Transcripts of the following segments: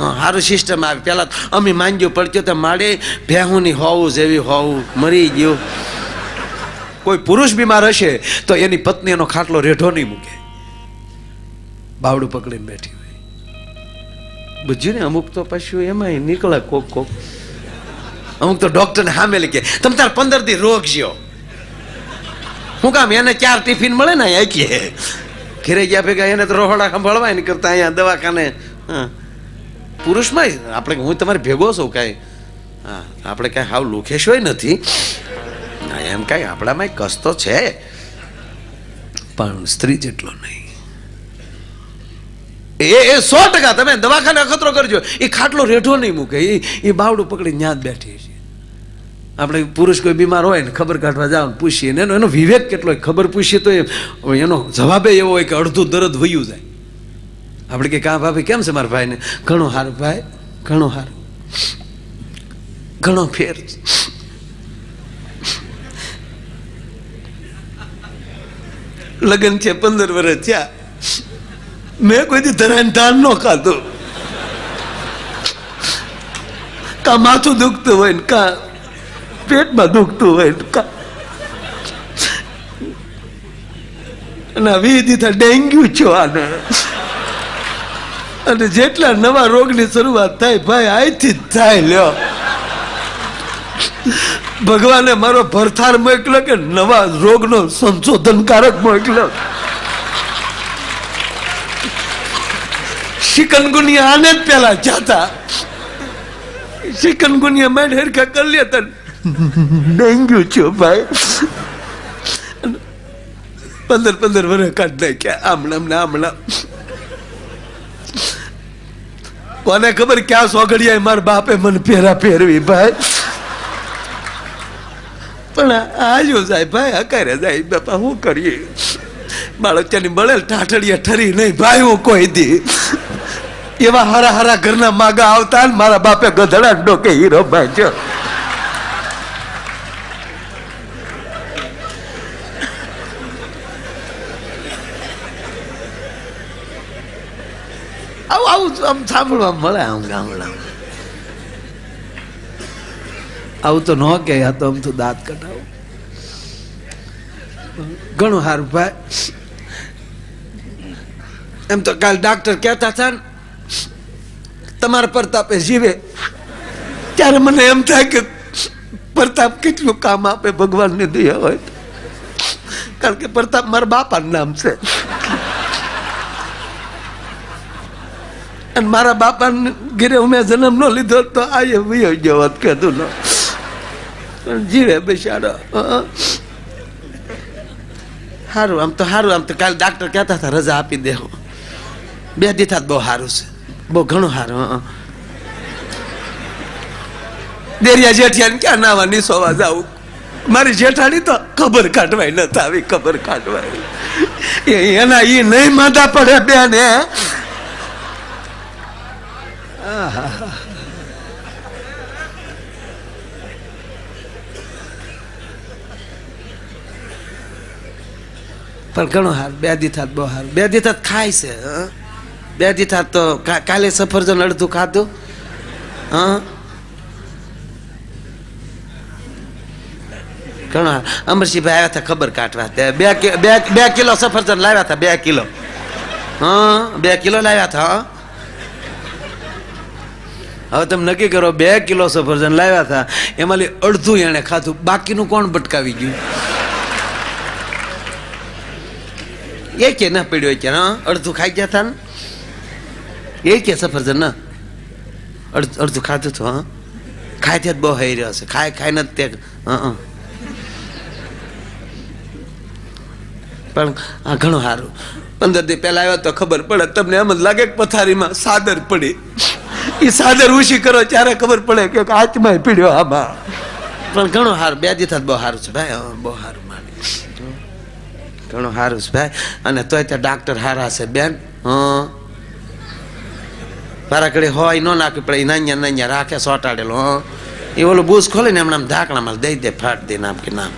સારું સિસ્ટમ આવી. પહેલાં અમે માંગ્યું પડ્યું તો માડે ભેહુંની હોવું જેવી હોવું. મરી ગયું. કોઈ પુરુષ બીમાર હશે તો એની પત્ની એનો ખાટલો રેઢો નહીં મૂકે. બાવડું પકડીને બેઠી હોય. બુજ્યું ને અમુક તો પશુ એમાં નીકળે કોક કોક. અમુક તો ડોક્ટરને સામે કે, તમે તાર પંદર દી રોગ જ્યો. હું કામ એને ચાર ટિફિન મળે ને અહીંયા ઘેરે ગયા ભેગા એને તો રોહડા સંભાળવાય ને કરતા અહીંયા દવાખાને, હા. પુરુષમાં આપણે હું તમારે ભેગો છું કાંઈ. હા, આપણે કાંઈ હાવ લુખેશોય નથી. એમ કાંઈ આપણામાં કસ તો છે. પણ સ્ત્રી જેટલો નહીં. એ એ સો ટકા તમે દવાખાને અખતરો કરજો. એ ખાટલો રેઠો નહીં મૂકે. એ એ બાવડું પકડી ન્યા જ બેઠી છે. આપણે પુરુષ કોઈ બીમાર હોય ને ખબર કાઢવા જાવ પૂછીએ ને એનો એનો વિવેક કેટલો હોય ખબર પૂછીએ તો એનો જવાબે એવો હોય કે અડધું દરદ વયું જાય. આપણે કે કા ભાભી, કેમ છે મારા ભાઈને? ઘણો હાર ભાઈ, ઘણો હાર. ઘણો ફેર લગ્ન છે પંદર વર્ષ થયા. મેં કોઈ દી ધાન ન ખાધું. કા માથું દુખતું હોય ને કા પેટમાં દુખતું હોય ને કા. અને વિધિતા ડેન્ગ્યુ છો આને. અને જેટલા નવા રોગની શરૂઆત થાય, ભાઈ અહીંથી જ થાય, લ્યો. ભગવાને મારો ભરથાર મોકલ્યો કે નવા રોગનો સંશોધનકારક મોકલ્યો. શિકનગુનિયા આને જ પેલા જાતા. શિકનગુનિયા માંડ હેરખા કરી લેતા ડેન્ગ્યુ છો ભાઈ. પંદર પંદર વર્ષ કાઢ નાખ્યા. આમણા આમણા આમણામ. કોને ખબર ક્યાં સોગડિયા મારા બાપે મને ફેરા ફેરવી ભાઈ? પણ આજો જાય, ભાઈ અકારે જાય. બાપા શું કરીએ? બાળકની મળેલ ઠાઠડીયા ઠરી નહીં, ભાઈ, હું કોઈ દી. એવા હારા હારા ઘરના માગા આવતા ને મારા બાપે ગધડા ડોકે હીરો ભાઈ આવું આવું આમ સાંભળવા મળે આમ ગામડા આવું તો ન કે આ તો આમ તો દાંત કટાવો ઘણું સારું ભાઈ. એમ તો કાલ ડાક્ટર કહેતા હતા ને, તમારા પ્રતાપે જીવે. ત્યારે મને એમ થાય કે, પ્રતાપ કેટલું કામ આપે, ભગવાનની દયા હોય કારણ કે પ્રતાપ મારા બાપાનું નામ છે. અને મારા બાપાને ઘરે મેં જન્મ નો લીધો તો આ વયો ગયો હોત કીધું ન જીવે બિચારો સારું આમ તો સારું આમ તો કાલે ડાક્ટર કહેતા હતા, રજા આપી દેવો બે દી બહુ સારું છે. બહુ ઘણું સારું દેરિયા જેઠિયાને ક્યાં નાવા નિસોવા જાવું મારી જેઠાણી તો ખબર કાઢવાય નથી આવી ખબર કાઢવાય. એના એ નહીં માદા પડે બેન. પણ ઘણો હાર, બે દી થાત બહુ હાર. બે દી થાત ખાય છે? બે દી થાત તો કાલે સફરજન અડધું ખાધું, હા? ઘણો હાર. અમરસિંહભાઈ આવ્યા હતા ખબર કાઢવા. બે બે કિલો સફરજન લાવ્યા હતા, બે કિલો. હા? બે કિલો લાવ્યા હતા, હં? હવે તમે નક્કી કરો, બે કિલો સફરજન લાવ્યા હતા, એમાંથી અડધું એણે ખાધું. બાકીનું કોણ ભટકાવી ગયું? એ કે ના પડ્યો કે, હા, અડધું ખાઈ ગયા હતા ને? એ કે સફરજન, ના. અડધ ખાધું હતું, હા. ખાય ત્યાં બહુ હઈ રહ્યો છે ખાય ખાય નથી તે. હા પણ આ ઘણું સારું. પંદર દી પહેલા આવ્યા તો ખબર પડે, તમને એમ જ લાગે પથારીમાં સાદર પડી. એ સાદર ઉછી કરો, ત્યારે ખબર પડે કે કાચમાં પીડ્યો આમાં. પણ ઘણું સારું બે દી બહુ સારું છે ભાઈ બહુ સારું માની. ઘણું સારું છે ભાઈ. અને તોય ત્યાં ડાક્ટર હારા છે, બેન. હં. મારા કડે હોય, ન નાખવી પડે નાન્યા નાન્યા રાખે, સોટાડેલો, હં. એ ઓલું બૂસ ખોલીને એમને આમ ઢાંકણામાં દઈ દે, ફાટ દે નામ કે નામ.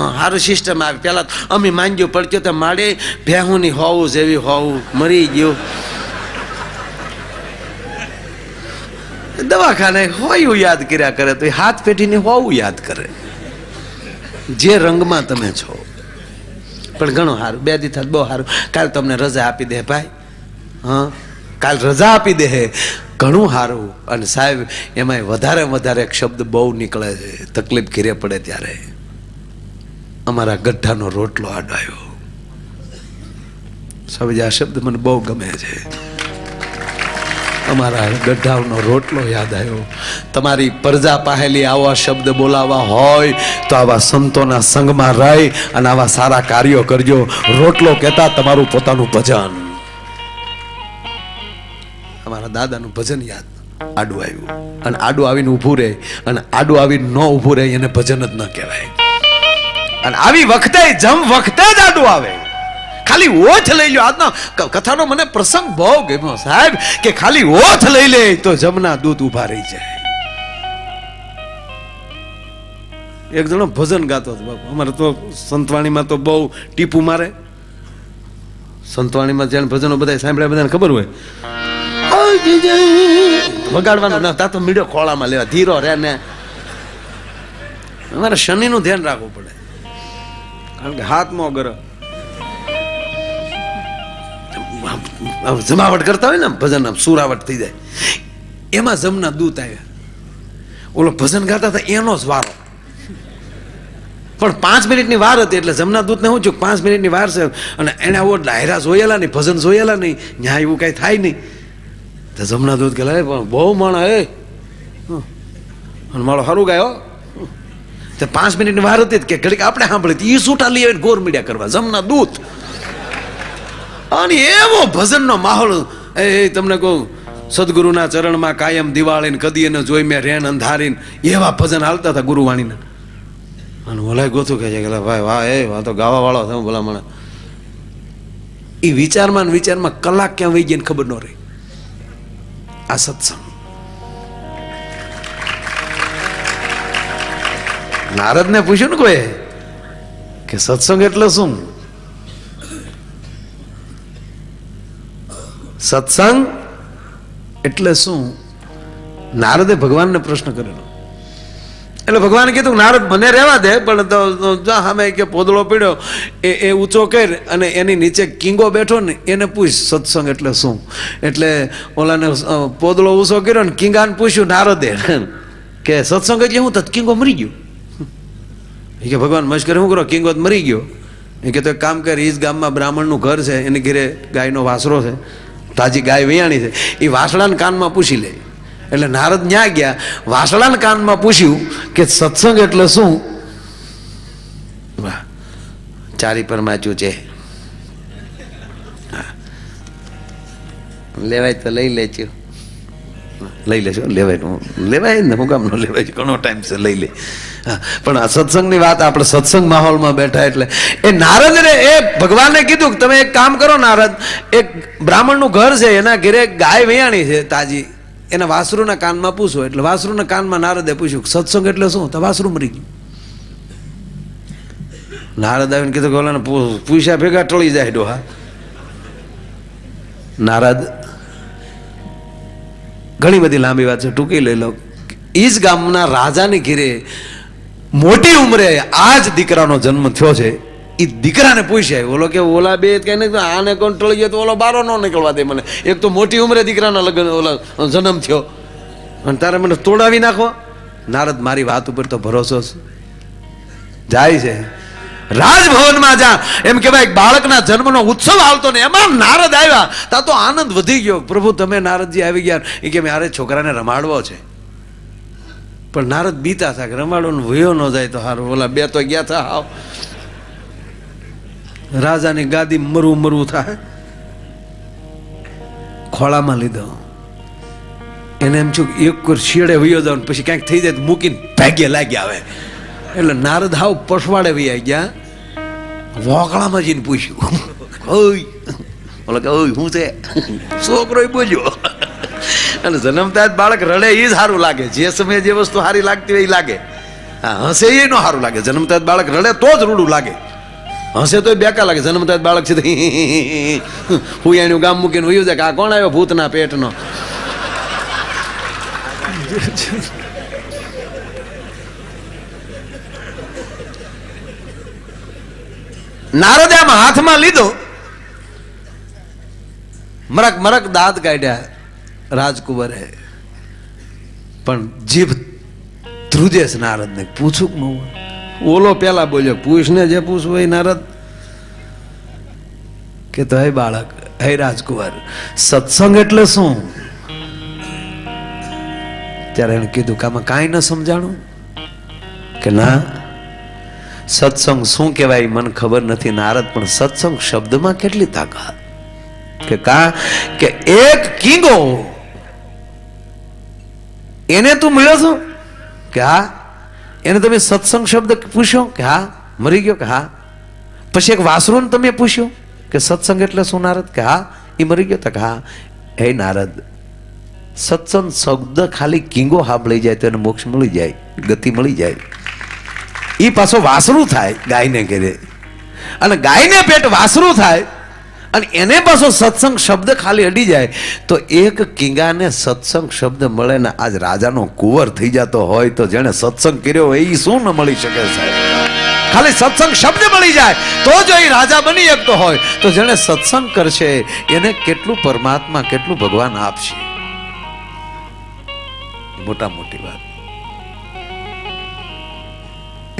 હા સારું સિસ્ટમ આવી. પહેલાં અમે માંગ્યું પડતું તો માડે ભેહુંની હોવું જેવી હોવું, મરી ગયું. દવાખાને હોય યાદ કર્યા કરે તો હાથ પેઢીને હોવું યાદ કરે. જે રંગમાં તમે છો. પણ ઘણું સારું. બે દી થાય બહુ સારું. કાલ તમને રજા આપી દે ભાઈ. હા? કાલ રજા આપી દે. ઘણું સારું. અને સાહેબ એમાં વધારે વધારે એક શબ્દ બહુ નીકળે છે. તકલીફ ઘેરે પડે ત્યારે. અમારા ગઢાનો રોટલો આડાયો. સમજ આ શબ્દ મને બહુ ગમે છે. અમારા ગઢાવનો રોટલો યાદ આવ્યો. તમારી પરજા પાહેલી આવા શબ્દ બોલાવા હોય તો આવા સંતોના સંગમાં રહી અને આવા સારા કાર્યો કરજો. રોટલો કહેતા તમારું પોતાનું ભજન. અમારા દાદાનું ભજન યાદ આડું આવ્યું. અને આડું આવીને ઊભું રહે. અને આડું આવીને ન ઊભું રહે એને ભજન જ ન કહેવાય. અને આવી વખતે, જમ વખતે જ આડું આવે. ખાલી ઓથ લઈ લો આજનો કથાનો મને પ્રસંગ બહુ ગમ્યો સાહેબ, કે ખાલી ઓથ લઈ લે તો જમના દૂધ ઊભા રહી જાય. એક જણો ભજન ગાતો હતો બાપુ. અમારે તો સંતવાણીમાં તો બહુ ટીપું મારે. સંતવાણીમાં જેને ભજનો બધા સાંભળ્યા બધાને ખબર હોય. વગાડવાનું ના, તા તો મીડિયો ખોળામાં લેવા. ધીરો રે ને. અમારે શનિનું ધ્યાન રાખવું પડે. કારણ કે હાથમાં ગર જમાવટ કરતા હોય ને ભજન, આમ સુરાવટ થઈ જાય. એમાં જમના દૂત આવ્યા. ઓલો ભજન ગાતા હતા, એનો જ વારો. પણ પાંચ મિનિટની વાર હતી એટલે જમના દૂતને શું છું પાંચ મિનિટની વાર છે. અને એને આવો ડાયરા જોયેલા નહીં, ભજન જોયેલા નહીં. ન્યાય એવું કાંઈ થાય નહીં. તો જમના દૂત કે પણ બહુ માણા હે. અને મારો સારું ગાયો તે પાંચ મિનિટની વાર હતી કે ઘડીક આપણે સાંભળી એ સૂટા લઈ આવીને ગોર મીડિયા કરવા. જમના દૂત. અને એવો ભજનનો માહોલ. એ તમને કહું, સદગુરુના ચરણમાં કાયમ દિવાળીને કદી એને જોઈ મેં રેન અંધારીને એવા ભજન હાલતા હતા ગુરુવાણીના. અને ઓલાય ગોથું કહે છે કે ભાઈ, વાહ, એ, વાહ, તો ગાવા વાળો છે ભલા મને એ વિચારમાં ને વિચારમાં કલાક ક્યાં વહી ગઈ ખબર ન રહી. આ સત્સંગ. નારદને પૂછ્યું ને કોઈ? કે સત્સંગ એટલે શું? સત્સંગ એટલે શું? નારદે ભગવાનને પ્રશ્ન કરેલો. એટલે ભગવાને કીધું નારદ મને રહેવા દે, પણ સામે કે પોદળો પીડ્યો, એ એ ઊંચો કર અને એની નીચે કિંગો બેઠો ને એને પૂછ સત્સંગ એટલે શું? એટલે ઓલાને પોદળો ઊંચો કર્યો ને કિંગાને પૂછ્યું, નારદે, કે સત્સંગ એટલે હું તો કિંગો મરી ગયો. એ કે ભગવાન મશ્કર શું કરો? કિંગો મરી ગયો. એ કે તો કામ કર, ઈજ ગામમાં બ્રાહ્મણનું ઘર છે, એની ઘરે ગાયનો વાસરો છે. તાજી ગાય વૈયાણી છે. એ વાસળાના કાનમાં પૂછી લે. એટલે નારદ ન્યા ગયા. વાસળાના કાનમાં પૂછ્યું કે સત્સંગ એટલે શું? વાહ. ચારી પર માચ્યું છે. લેવાય તો લઈ લેજો. લઈ લેજો, લેવાય. લેવાય ને, હું કામ ન લેવાય. ઘણો ટાઈમ છે, લઈ લે. પણ આ સત્સંગની વાત આપણે સત્સંગ માહોલમાં બેઠા એટલે એ નારદને, એ ભગવાને કીધું કે તમે એક કામ કરો નારદ, એક બ્રાહ્મણનું ઘર છે, એના ઘેરે ગાય વૈયાણી છે તાજી. એના વાસરુના કાનમાં પૂછો, એટલે વાસરુના કાનમાં નારદે પૂછ્યું સત્સંગ એટલે શું? તો વાસરુ મરી ગયું. નારદ આવીને કીધું કે ઓલાને પૂછ્યા ભેગા ટળી જાય ડોહા. નારદ, ઘણી બધી લાંબી વાત છે, ટૂંકી લઈ લો. ઈજ જ ગામના રાજાની ઘીરે મોટી ઉંમરે આ જ દીકરાનો જન્મ થયો છે એ દીકરાને પૂછે, ઓલો કે, ઓલા બે કઈ નહીં આને કોણ ટળી ગયો તો ઓલો બારો ન નીકળવા દે મને. એક તો મોટી ઉંમરે દીકરાના લગ્ન, ઓલા જન્મ થયો. અને તારે મને તોડાવી નાખો. નારદ, મારી વાત ઉપર તો ભરોસો છે. જાય છે. રાજભવનમાં જા. એમ કહેવાય બાળકના જન્મનો ઉત્સવ આવતો ને એમાં નારદ આવ્યા. તા તો આનંદ વધી ગયો. પ્રભુ, તમે નારદજી આવી ગયા. એ કે, મારે છોકરાને રમાડવો છે. પણ નારદ બીતા હતા કે રમાડો ને વયો ન જાય તો હારું. ઓલા બે તો ગયા હતા હાવ. રાજાની ગાદી મરવું મરવું થાય. ખોળામાં લીધો. એને એમ છું એક કોર શિયડે વયો જાવ પછી ક્યાંક થઈ જાય તો મૂકીને ભાગ્ય લાગ્યા આવે એટલે નારદ હાવ પછવાડે વૈયા ગયા. વોકળામાં જઈને પૂછ્યું. ઓય. ઓલો કે, ઓય, હું છે? છોકરો બોલ્યો અને જન્મતા જ બાળક રડે એ જ સારું લાગે. જે સમયે જે વસ્તુ સારી લાગતી હોય એ લાગે. હા, હસે એ નો સારું લાગે. જન્મતા જ બાળક રડે તો જ રૂડું લાગે. હસે તો બેકા લાગે. જન્મતા જ બાળક છે હું એનું ગામ મૂકીને હું જાય કે આ કોણ આવ્યો ભૂતના પેટનો? નારદે આમ હાથમાં લીધો. મરક મરક દાંત કાઢ્યા. રાજકુંવરે પણ જીભ ધ્રુજે છે નારદને પૂછું કે હું ઓલો પેલા બોલ્યો, પૂછને જે પૂછવું એ નારદ. કે તો હે બાળક, હે રાજકુંવર, સત્સંગ એટલે શું? ત્યારે એને કીધું કે આમાં કાંઈ ન સમજાણું. કે ના, સત્સંગ શું કહેવાય મને ખબર નથી, નારદ, પણ સત્સંગ શબ્દમાં કેટલી તાકાત. કે કા, કે એક કીંગો એને તું મળ્યો છો? કે હા? એને તમે સત્સંગ શબ્દ પૂછ્યો? કે હા? મરી ગયો? કે હા? પછી એક વાસરુને તમે પૂછ્યું? કે સત્સંગ એટલે શું નારદ? કે હા? એ મરી ગયો તો કે હા. હે નારદ, સત્સંગ શબ્દ ખાલી કીંગો સાંભળી જાય તો એને મોક્ષ મળી જાય, ગતિ મળી જાય. એ પાછો વાસરું થાય ગાયને ઘેરે. અને ગાયને પેટ વાસરું થાય અને એને પાછો સત્સંગ શબ્દ ખાલી અડી જાય. તો એક કિંગાને સત્સંગ શબ્દ મળે ને આજ રાજાનો કુંવર થઈ જતો હોય તો જેણે સત્સંગ કર્યો એ શું ન મળી શકે સાહેબ? ખાલી સત્સંગ શબ્દ મળી જાય. તો જો એ રાજા બની શકતો હોય. તો જેણે સત્સંગ કરશે, એને કેટલું પરમાત્મા, કેટલું ભગવાન આપશે? મોટા મોટી વાત.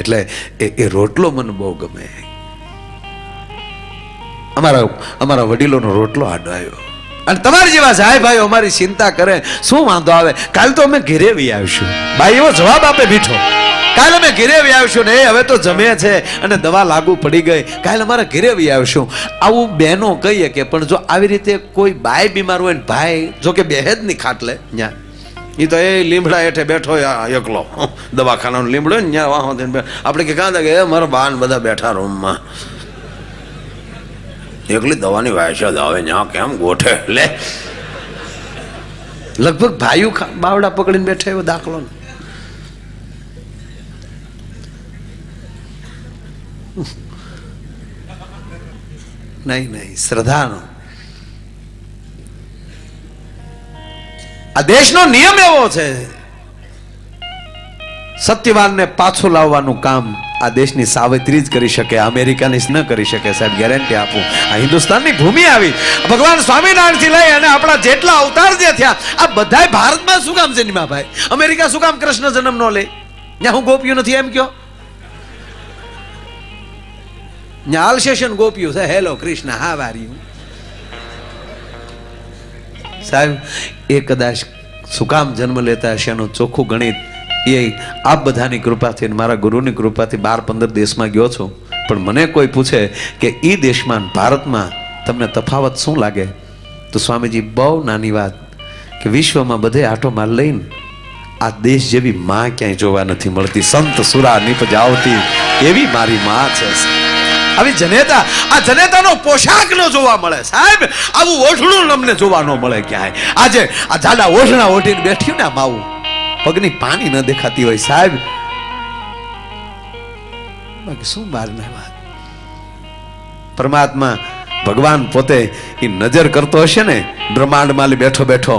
એટલે એ રોટલો મને બહુ ગમે. અમારા અમારા વડીલોનો રોટલો આડો આવ્યો. અને તમારી જેવા સાહેબ ભાઈઓ અમારી ચિંતા કરે, શું વાંધો આવે? કાલ તો અમે ઘેરે વી આવીશું. ભાઈ, એવો જવાબ આપે બીઠો કાલ અમે ઘેરે વી આવીશું ને હવે તો જમે છે અને દવા લાગુ પડી ગઈ. કાલ અમારે ઘેરે વી આવીશું. આવું બહેનો કહીએ કે, પણ જો આવી રીતે કોઈ બાય બીમાર હોય ને ભાઈ, જો કે બેહેદની ખાટલે ત્યાં એ તો એ લીમડા હેઠે બેઠો એકલો. દવાખાનાનો લીમડો ને ત્યાં વાહો આપણે કે કાં કે મારા બાન બધા બેઠા રૂમમાં એકલી દવાની વાયસ આવે ત્યાં કેમ ગોઠે? લે. લગભગ ભાઈઓ બાવડા પકડીને બેઠા એવો દાખલો નહીં નહીં, શ્રદ્ધાનો. આ દેશનો નિયમ એવો છે, સત્યવાનને પાછું લાવવાનું કામ આ દેશની સાવિત્રી જ કરી શકે, અમેરિકાની જ ન કરી શકે, સાહેબ ગેરંટી આપું. આ હિન્દુસ્તાનની ભૂમિ આવી. ભગવાન સ્વામિનારાયણથી લઈ અને આપણા જેટલા અવતાર જે થયા, આ બધાય ભારતમાં શું કામ છે નિમાભાઈ અમેરિકા શું કામ કૃષ્ણ જન્મ નો લે? ત્યાં હું ગોપ્યું નથી એમ કયો? ત્યાં અલ્સેશન ગોપ્યું છે. હેલો કૃષ્ણ, હા વારી સાહેબ, એ કદાચ શું કામ જન્મ લેતા હશે એનું ચોખ્ખું ગણિત એ આપ બધાની કૃપાથી મારા ગુરુની કૃપાથી બાર પંદર દેશમાં ગયો છું. પણ મને કોઈ પૂછે કે એ દેશમાં ભારતમાં તમને તફાવત શું લાગે? તો સ્વામીજી, બહુ નાની વાત કે વિશ્વમાં બધે આટો માલ લઈને આ દેશ જેવી માં ક્યાંય જોવા નથી મળતી. સંત સુરા નિપજાવતી એવી મારી માં છે. આવી જનેતા, આ જનેતાનો પોશાક ન જોવા મળે સાહેબ. આવું ઓઢણું અમને જોવા ન મળે ક્યાંય. આજે આ જાડા ઓઢણા ઓઢીને બેઠ્યું ને આ માવું. પગની પાણી ન દેખાતી હોય સાહેબ. શું બહારના વાત પરમાત્મા ભગવાન પોતે એ નજર કરતો હશે ને, બ્રહ્માંડમાં બેઠો બેઠો,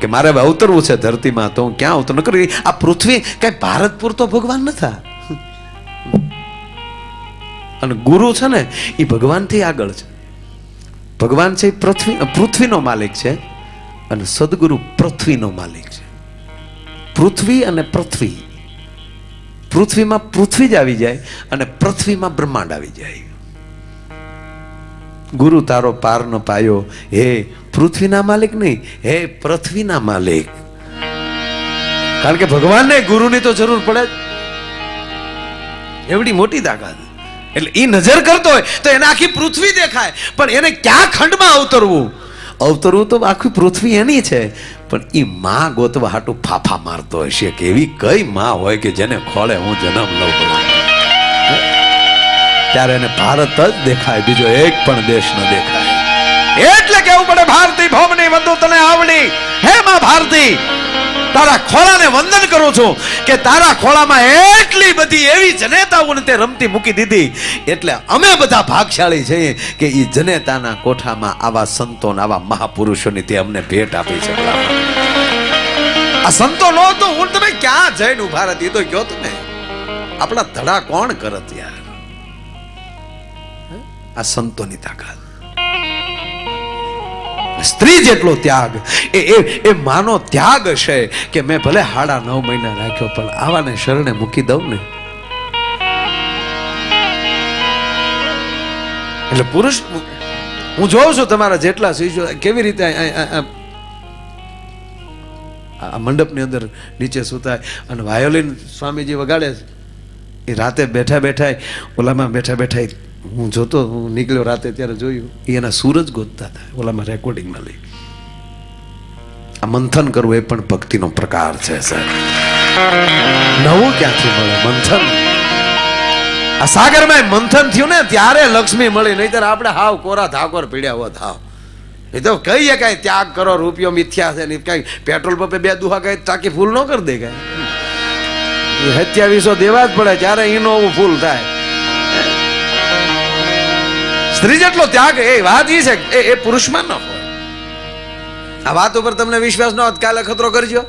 કે મારે હવે અવતરવું છે ધરતીમાં, તો હું ક્યાં અવતર? ન કરી આ પૃથ્વી કઈ ભારત પૂરતો ભગવાન નતા અને ગુરુ છે ને, એ ભગવાનથી આગળ છે. ભગવાન છે પૃથ્વી, પૃથ્વીનો માલિક છે. અને સદગુરુ પૃથ્વીનો માલિક છે. પૃથ્વી અને પૃથ્વી. પૃથ્વીમાં પૃથ્વી જ આવી જાય અને પૃથ્વીમાં બ્રહ્માંડ આવી જાય. ગુરુ તારો પાર ન પાયો. હે પૃથ્વીના માલિક નહીં, હે પૃથ્વીના માલિક. કારણ કે ભગવાનને ગુરુની તો જરૂર પડે એવડી મોટી તાકાત. એટલે એ નજર કરતો હોય તો એને આખી પૃથ્વી દેખાય. પણ એને ક્યાં ખંડમાં અવતરવું? અવતરવું તો આખી પૃથ્વી એની છે, પણ એ માં ગોતવા હાટું ફાફા મારતો હશે કે એવી કઈ માં હોય કે જેને ખોળે હું જન્મ લઉં ત્યારે એને ભારત જ દેખાય, બીજો એક પણ દેશ ન દેખાય. એટલે કેવું પડે, ભારતી ભૌમની વધુ તને આવડી હે માં ભારતી તારા ખોળાને વંદન કરું છું કે તારા ખોળામાં એટલી બધી એવી જનેતાઓને તે રમતી મૂકી દીધી. એટલે અમે બધા ભાગશાળી છીએ કે એ જનેતાના કોઠામાં આવા સંતો આવા મહાપુરુષોની તે અમને ભેટ આપી છે. આ સંતો નો તો હું તમે ક્યાં જઈને ઊભા રહેતી તો કયો તમે આપણા ધડા કોણ કરત યાર? આ સંતોની તાકાત. સ્ત્રી જેટલો ત્યાગ એ એ માનો ત્યાગ છે કે મેં ભલે હાડા નવ મહિના રાખ્યો, પણ આવાને શરણે મૂકી દઉં ને એટલે પુરુષ, હું જોઉં છું તમારા જેટલા શિષ્યો કેવી રીતે આ- મંડપની અંદર નીચે સુતાય અને વાયોલિન સ્વામીજી વગાડે. એ રાતે બેઠા બેઠા ઓલામાં બેઠા બેઠા હું જોતો, હું નીકળ્યો રાતે ત્યારે જોયું એના સૂરજ ગોતતા હતા. ઓલામાં રેકોર્ડિંગમાં લઈ આ મંથન કરવું એ પણ ભક્તિનો પ્રકાર છે નવું ક્યાંથી મળે મંથન? આ સાગરમાં મંથન થયું ને, ત્યારે લક્ષ્મી મળી, નહીતર આપણે હાવ કોરા ધાકોર પીડ્યા હોત, હાવ. એ તો કહીએ કાંઈ, ત્યાગ કરો, રૂપિયો મિથ્યા છે કાંઈ પેટ્રોલ પંપે બે દુહા કાંઈ ટાંકી ફૂલ ન કરી દે કાંઈ? સત્યાવીસો દેવા જ પડે ત્યારે એનો ફૂલ થાય. સ્ત્રી જેટલો ત્યાગ એ વાત એ છે એ પુરુષમાં ન હોય. આ વાત ઉપર તમને વિશ્વાસ ન કાલે ખતરો કરજો.